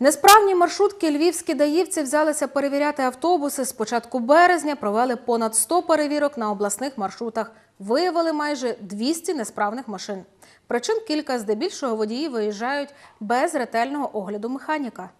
Несправні маршрутки львівські даївці взялися перевіряти автобуси. З початку березня провели понад 100 перевірок на обласних маршрутах. Виявили майже 200 несправних машин. Причин кілька здебільшого водії виїжджають без ретельного огляду механіка.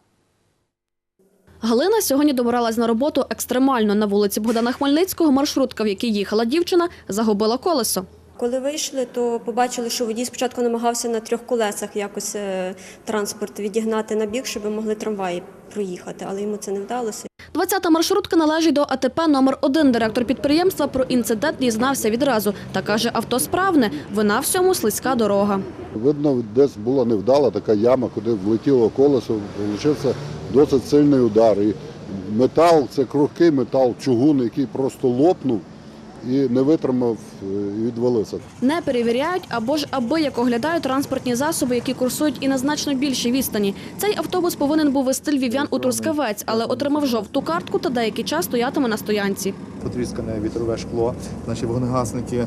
Галина сьогодні добиралась на роботу екстремально. На вулиці Богдана Хмельницького маршрутка, в якій їхала дівчина, загубила колесо. Коли вийшли, то побачили, що водій спочатку намагався на трьох колесах якось е, транспорт відігнати на бік, щоб могли трамваї проїхати, але йому це не вдалося. 20-та маршрутка належить до АТП номер 1 Директор підприємства про інцидент дізнався відразу та каже, авто справне. Вина всьому слизька дорога. Видно, десь була невдала така яма, куди влетіло колесо, вийшов досить сильний удар. І метал, це крухкий метал, чугун, який просто лопнув і не витримав е, і відвалився. Не перевіряють або ж аби як оглядають транспортні засоби, які курсують і на значно більшій відстані. Цей автобус повинен був вести львів'ян у Трускавець, але отримав жовту картку та деякий час стоятиме на стоянці. потріскане вітрове шкло. Наші вогнегасники е,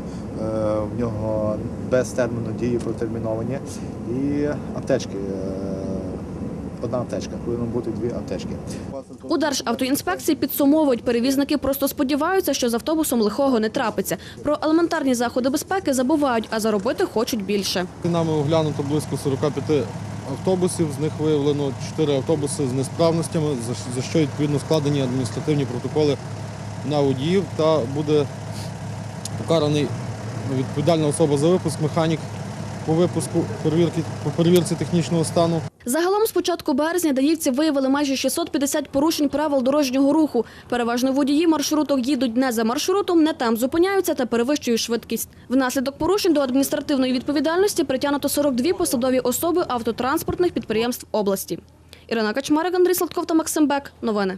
в нього без терміну дії протерміновані. І аптечки. Одна аптечка, повинно бути дві аптечки. У Державтоінспекції підсумовують, перевізники просто сподіваються, що з автобусом лихого не трапиться. Про елементарні заходи безпеки забувають, а заробити хочуть більше. Нами оглянуто близько 45 автобусів. З них виявлено 4 автобуси з несправностями, за- за що відповідно складені адміністративні протоколи на водіїв та буде покараний відповідальна особа за випуск, механік по випуску перевірки по перевірці технічного стану. Загалом з початку березня даївці виявили майже 650 порушень правил дорожнього руху. Переважно водії маршруток їдуть не за маршрутом, не там зупиняються та перевищують швидкість. Внаслідок порушень до адміністративної відповідальності притягнуто 42 посадові особи автотранспортних підприємств області. Ірина Качмарик, Андрій Сладков та Максим Бек. Новини.